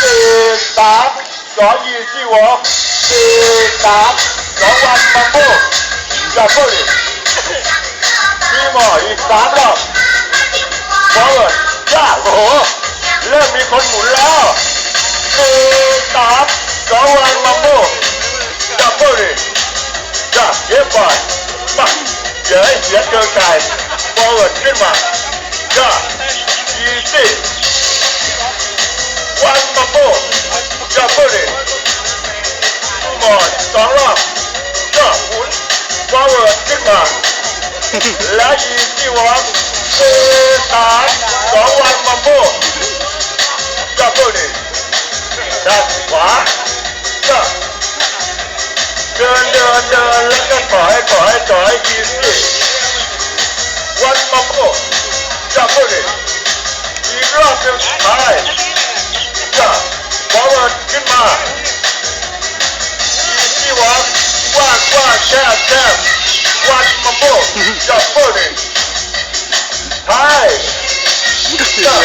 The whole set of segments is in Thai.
สี่สามสองยี่สิบหกสี่สามสองวันมาโม่จับโม่ดิมีหมออีกสามรอบฟอร์เวิร์ด จับเบอร์ดิหมดสองรอบก็หมุนฟอร์เวิร์ดขึ้นมา และยีที่วางสี่สามสองวันมาโบจับเบอร์ดิด้านขวาก็เดินเดินเดินแล้วก็ถอยถอยถอยยีที่วันมาโบจับเบอร์ดิอีกรอบหนึ่งสุดท้าย ยจ้า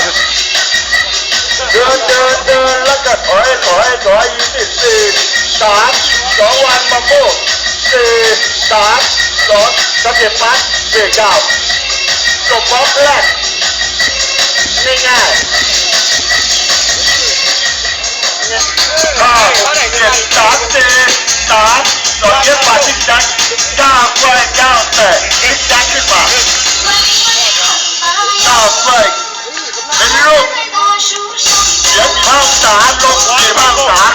เดินเดินเดินแล้วก็ถอยถอยถอยยี่สิบสี่สามสองวันมาโบสี่สามสองสเต็ปปั๊บเบรกดาวจบบล็อกแรกง่ายๆห้าเจ็ดสามสี่ เย็บมาทิกจักเก้าไฟเก้าแตะทิกจักขึ้นมาเก้าไฟเป็นลูกเสียงข้างสามลงสี่ข้างสาม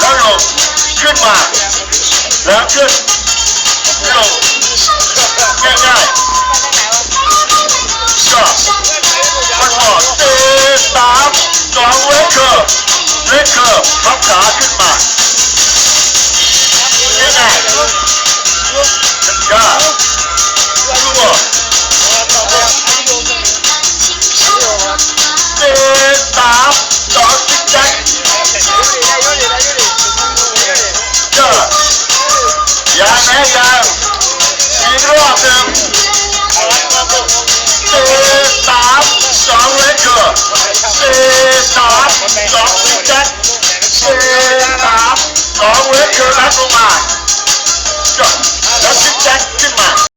แล้วลงขึ้นมา แล้วขึ้นลงง่ายๆก็มันบอกสี่สามสองเวกเกอร์เวกเกอร์พับขาขึ้น ยังอีกรอบหนึ่งสี่สามสองเลเกอร์สี่สามสองเจ็คสี่สามสองเลเกอร์นัดลงมา